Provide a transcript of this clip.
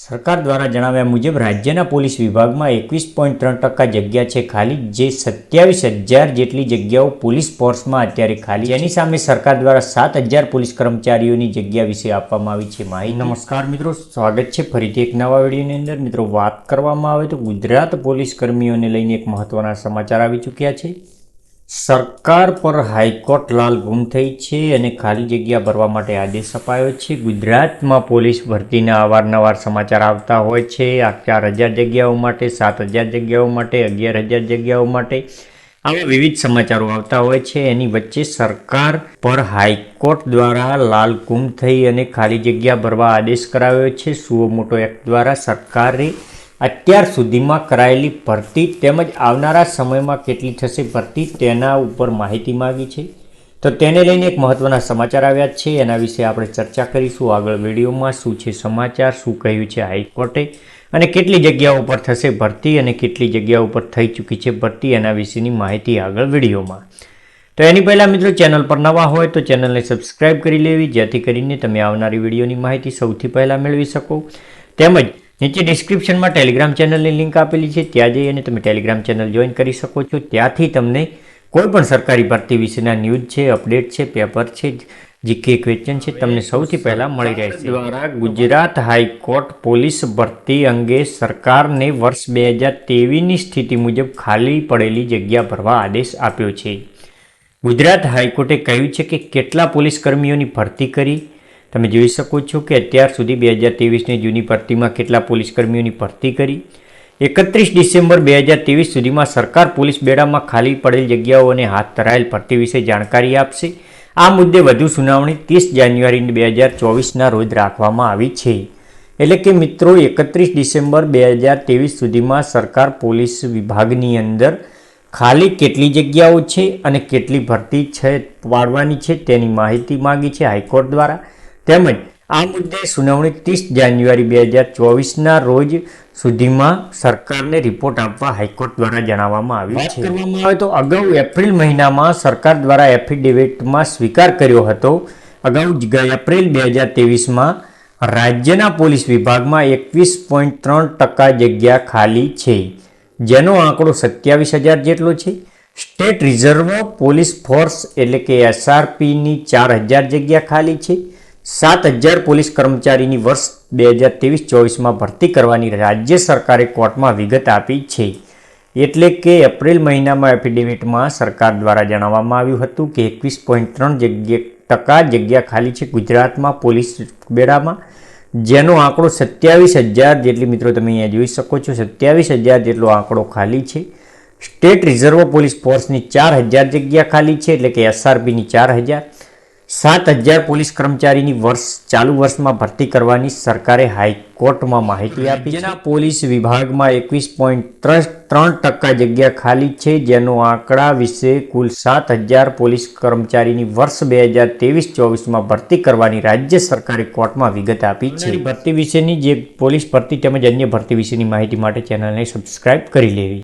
સરકાર દ્વારા જણાવ્યા મુજબ રાજ્યના પોલીસ વિભાગમાં એકવીસ પોઈન્ટ ત્રણ ટકા જગ્યા છે ખાલી, જે સત્યાવીસ હજાર જેટલી જગ્યાઓ પોલીસ ફોર્સમાં અત્યારે ખાલી જેની સામે સરકાર દ્વારા સાત હજાર પોલીસ કર્મચારીઓની જગ્યા વિશે આપવામાં આવી છે માહિતી. નમસ્કાર મિત્રો, સ્વાગત છે ફરીથી એક નવા વિડીયોની અંદર. મિત્રો, વાત કરવામાં આવે તો ગુજરાત પોલીસ કર્મીઓને લઈને એક મહત્વના સમાચાર આવી ચૂક્યા છે. સરકાર પર હાઈકોર્ટ લાલ ગુમ થઈ છે અને ખાલી જગ્યા ભરવા માટે આદેશ અપાયો છે. ગુજરાતમાં પોલીસ ભરતીના અવારનવાર સમાચાર આવતા હોય છે. આ ચાર હજાર જગ્યાઓ માટે, સાત હજાર જગ્યાઓ માટે, અગિયાર હજાર જગ્યાઓ માટે આવા વિવિધ સમાચારો આવતા હોય છે. એની વચ્ચે સરકાર પર હાઈકોર્ટ દ્વારા લાલ ગુમ થઈ અને ખાલી જગ્યા ભરવા આદેશ કરાવ્યો છે. સુઓ મોટો એક્ટ દ્વારા સરકારે અત્યાર સુધીમાં કરાયેલી ભરતી તેમજ આવનારા સમયમાં કેટલી થશે ભરતી તેના ઉપર માહિતી માગી છે. તો તેને લઈને એક મહત્વના સમાચાર આવ્યા છે. એના વિશે આપણે ચર્ચા કરીશું. આગળ વિડીયોમાં શું છે સમાચાર, શું કહ્યું છે હાઈકોર્ટે અને કેટલી જગ્યાઓ ઉપર થશે ભરતી અને કેટલી જગ્યાઓ ઉપર થઈ ચૂકી છે ભરતી એના વિશેની માહિતી આગળ વિડીયોમાં. તો એની પહેલાં મિત્રો ચેનલ પર નવા હોય તો ચેનલને સબસ્ક્રાઈબ કરી લેવી. જેથી કરીને તમે આવનારી વિડીયોની માહિતી સૌથી પહેલાં મેળવી શકો. તેમજ નીચે ડિસ્ક્રિપ્શનમાં ટેલિગ્રામ ચેનલની લિંક આપેલી છે. ત્યાં જઈ અને તમે ટેલિગ્રામ ચેનલ જોઈન કરી શકો છો. ત્યાંથી તમને કોઈ પણ સરકારી ભરતી વિશેના ન્યૂઝ છે અપડેટ છે પેપર છે જીકે ક્વેશ્ચન છે તમને સૌથી પહેલાં મળી રહેશે. દ્વારા ગુજરાત હાઈકોર્ટ પોલીસ ભરતી અંગે સરકારને વર્ષ બે હજાર તેવીસની સ્થિતિ મુજબ ખાલી પડેલી જગ્યા ભરવા આદેશ આપ્યો છે. ગુજરાત હાઈકોર્ટે કહ્યું છે કે કેટલા પોલીસ કર્મીઓની ભરતી કરી તમે જોઈ શકો છો કે અત્યાર સુધી બે હજાર ત્રેવીસની જૂની ભરતીમાં કેટલા પોલીસકર્મીઓની ભરતી કરી. એકત્રીસ ડિસેમ્બર બે હજાર ત્રેવીસ સુધીમાં સરકાર પોલીસ બેડામાં ખાલી પડેલ જગ્યાઓ અને હાથ ધરાયેલ ભરતી વિશે જાણકારી આપશે. આ મુદ્દે વધુ સુનાવણી ત્રીસ જાન્યુઆરી બે હજાર ચોવીસના રોજ રાખવામાં આવી છે. એટલે કે મિત્રો, એકત્રીસ ડિસેમ્બર બે હજાર ત્રેવીસ સુધીમાં સરકાર પોલીસ વિભાગની અંદર ખાલી કેટલી જગ્યાઓ છે અને કેટલી ભરતી છે પાડવાની છે તેની માહિતી માગી છે હાઈકોર્ટ દ્વારા. તેમજ આ મુદ્દે સુનાવણી ત્રીસ જાન્યુઆરી બે હજાર ચોવીસના રોજ સુધીમાં સરકારને રિપોર્ટ આપવા હાઈકોર્ટ દ્વારા જણાવવામાં આવ્યું છે. કરવામાં આવે તો અગાઉ એપ્રિલ મહિનામાં સરકાર દ્વારા એફિડેવિટમાં સ્વીકાર કર્યો હતો. અગાઉ જ એપ્રિલ બે હજાર ત્રેવીસમાં રાજ્યના પોલીસ વિભાગમાં એકવીસ પોઈન્ટ ત્રણ ટકા જગ્યા ખાલી છે જેનો આંકડો સત્યાવીસ હજાર જેટલો છે. સ્ટેટ રિઝર્વ પોલીસ ફોર્સ એટલે કે એસઆરપીની ચાર હજાર જગ્યા ખાલી છે. સાત હજાર પોલીસ કર્મચારીની વર્ષ બે હજાર ત્રેવીસ ચોવીસમાં ભરતી કરવાની રાજ્ય સરકારે કોર્ટમાં વિગત આપી છે. એટલે કે એપ્રિલ મહિનામાં એફિડેવિટમાં સરકાર દ્વારા જણાવવામાં આવ્યું હતું કે એકવીસ પોઈન્ટ ત્રણ જગ્યા ટકા જગ્યા ખાલી છે ગુજરાતમાં પોલીસ બેડામાં, જેનો આંકડો સત્યાવીસ હજાર જેટલી મિત્રો તમે અહીંયા જોઈ શકો છો, સત્યાવીસ હજાર જેટલો આંકડો ખાલી છે. સ્ટેટ રિઝર્વ પોલીસ ફોર્સની ચાર હજાર જગ્યા ખાલી છે, એટલે કે એસઆરપીની ચાર હજાર. સાત હજાર પોલીસ કર્મચારીની વર્ષ ચાલુ વર્ષમાં ભરતી કરવાની સરકારે હાઈકોર્ટમાં માહિતી આપી જેના પોલીસ વિભાગમાં એકવીસ પોઈન્ટ ત્રણ ટકા જગ્યા ખાલી છે જેનો આંકડા વિશે કુલ સાત હજાર પોલીસ કર્મચારીની વર્ષ બે હજાર ત્રેવીસ ચોવીસમાં ભરતી કરવાની રાજ્ય સરકારે કોર્ટમાં વિગત આપી છે. ભરતી વિશેની જે પોલીસ ભરતી તેમજ અન્ય ભરતી વિશેની માહિતી માટે ચેનલને સબસ્ક્રાઇબ કરી લેવી.